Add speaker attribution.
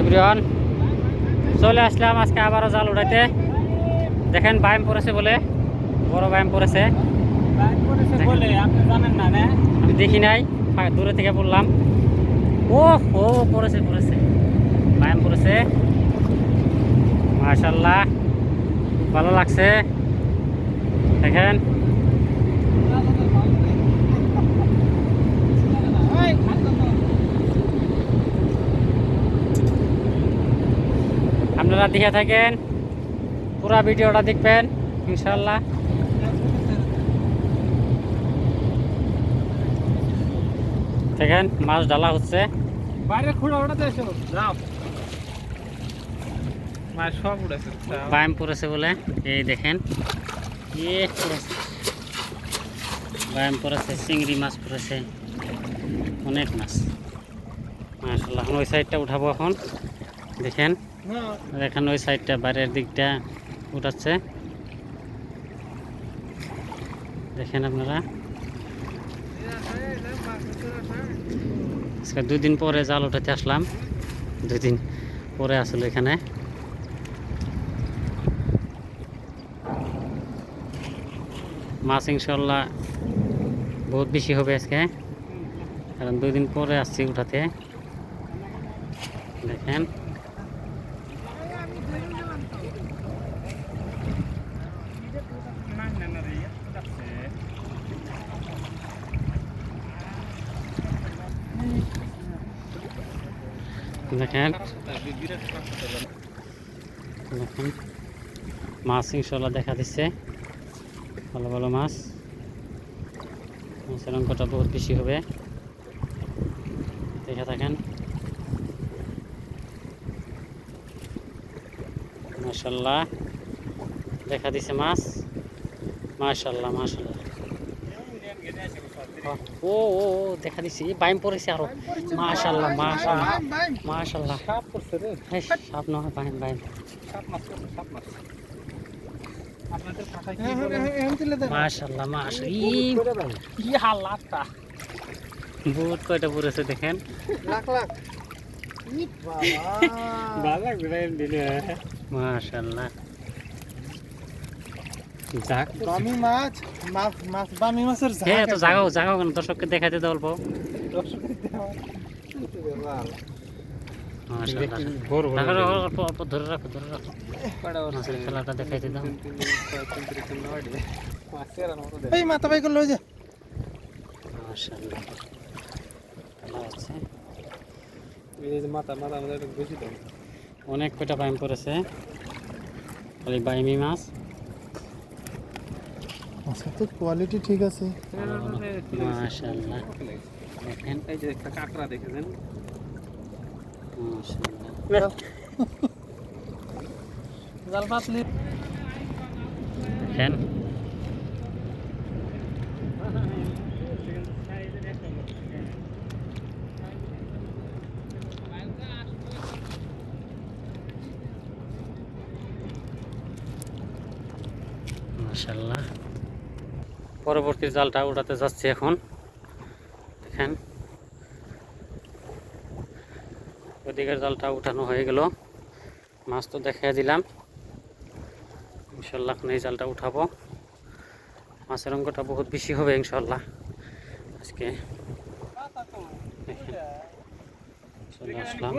Speaker 1: Everyone চলে আসলাম আজকে আবারও জাল উঠাইতে দেখেন বাইম পড়েছে বলে বড় বাইম পড়েছে
Speaker 2: না
Speaker 1: আমি দেখি নাই দূরে থেকে পড়লাম ও ও পড়েছে পড়েছে বাইম পড়েছে মাশাল্লাহ ভালো লাগছে। দেখেন। আপনারা দেখে থাকেন। পুরা ভিডিওটা দেখবেন ইনশাল্লাহ দেখেন মাছ ডালা হচ্ছে।
Speaker 2: বাইরে খুঁড়া এসো। যাও। মাছ সব উড়েছে।
Speaker 1: পড়েছে বলে। এই দেখেন। এ পড়েছে? বাইম পড়েছে চিংড়ি মাছ পড়েছে। অনেক মাছ। মাশাল্লাহ এখন ওই সাইডটা উঠাবো এখন। দেখেন। এখন ওই সাইডটা বাইরের দিকটা উঠাচ্ছে। দেখেন আপনারা। আজকে দুই দিন পরে জাল উঠাতে আসলাম। দুই দিন পরে আসলে এখানে। মাছ ইনশাল্লাহ বহুত বেশি হবে আজকে। কারণ দুই দিন পরে আসছি উঠাতে। দেখেন। দেখেন। দেখেন, মাছ ইনশাল্লাহ দেখা দিচ্ছে। ভালো ভালো মাছ। মাছের অঙ্কটা বহুত বেশি হবে। দেখে থাকেন। মাশাল্লাহ দেখা দিছে মাছ। মাশাল্লাহ মাশাল্লাহ ও ও দেখা দিছে। বাইম পড়েছে আরও। মাশাল্লাহ মাশাল্লাহ মাশাল্লাহ
Speaker 2: সাপ করছে রে
Speaker 1: এই সাপ নয় বাইম বাইম।
Speaker 2: সাপ মাছ সাপ মাছ
Speaker 1: মাশাল্লাহ মাশাল্লাহ কি হালাতটা বহুত কয়টা পড়েছে দেখেন?
Speaker 2: লাখ লাখ। ভালো লাগবে না এমনি
Speaker 1: মাশাল্লাহ
Speaker 2: বামি মাছ মাছ মাছ বামি মাছের
Speaker 1: হ্যাঁ তো জাগাও জাগাও কেন? দর্শককে অল্প। অল্প অল্প ধরে রাখো ধরে রাখো। মাছের খেলাটা দেখাইতে দাও।
Speaker 2: এই মাথা ভাই করল যে।
Speaker 1: মাশাল্লাহ ভালো আছে।
Speaker 2: মাথা মাথা আমাদের বেশি দাম
Speaker 1: অনেক কয়টা বাইম পড়েছে? খালি বাইমি মাছ।
Speaker 2: মাছের তো কোয়ালিটি ঠিক আছে।
Speaker 1: মাশাল্লাহ দেখেন।
Speaker 2: এই যে একটা কাঁকড়া দেখেছেন?
Speaker 1: মাশাল্লাহ
Speaker 2: জাল পাতলি
Speaker 1: দেখেন। মাশাল্লাহ পরবর্তী জালটা উঠাতে যাচ্ছি এখন। দেখেন। ওদিকের জালটা উঠানো হয়ে গেল। মাছ তো দেখিয়ে দিলাম। ইনশাল্লাহ এই জালটা উঠাবো। মাছের অঙ্কটা বহুত বেশি হবে ইনশাল্লাহ। আজকে। আসলাম।